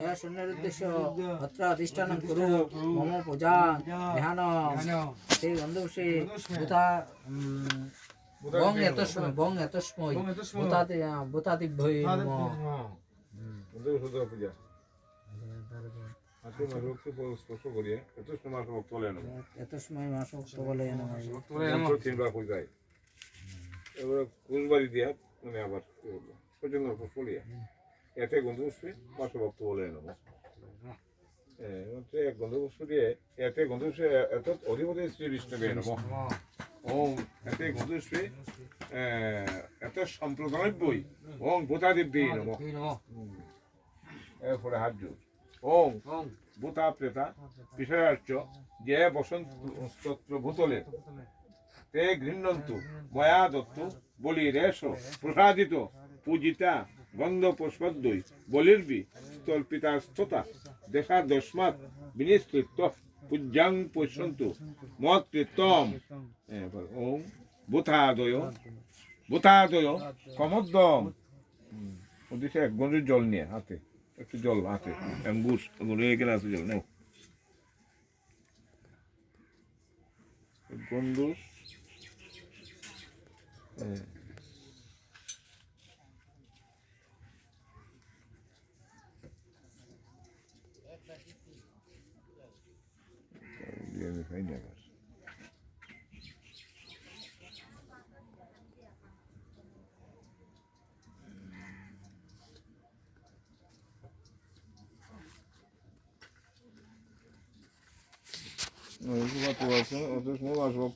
সৈন্যদুদ্দেশ্য অত্র অধিষ্ঠান এত সময় মাস ভক্ত বলে তিনবার এবার কুশবাড়ি দিয়া মানে আবার প্রচণ্ড এতে গন্ধ পুষ্পে মাসভক্ত বলে নেব এক গন্ধ পুষ্প দিয়ে, এতে গন্ধ পুষ্পে এত অধিপতি শ্রী বিষ্ণুবে নেব ওম, এতে গন্ধ পুষ্পে এত সম্প্রদায়ব্যই ওম ভূতাদিব্যই নম এরপরে হাত জোর ওম ভূতা প্রেতা পিসারার্চ যে বসন্ত স্তোত্র ভূতলে। তে গৃহ্ণন্তু, ময়া দত্ত, বলি রেশ, প্রসাদিত, পূজিতা গন্ধ পুষ্পদ্বৈ বলির্বি স্তল্পিতা স্ততা, দেখা দশমাত বিনিষ্কৃত পূজ্যাং পশ্যন্তু মত কৃতম ওম ভূতাদয় ভূতাদয় কমদ্দম ওদিকে এক গঞ্জের জল নিয়ে, হাতে, একটু জল, হাতে অ্যাঙ্গুস আঙ্গুর এখানে আছে জল, নাও। গন্ধুস আমি খাইনি আবার ওই তো আছে ওদের সময় আসব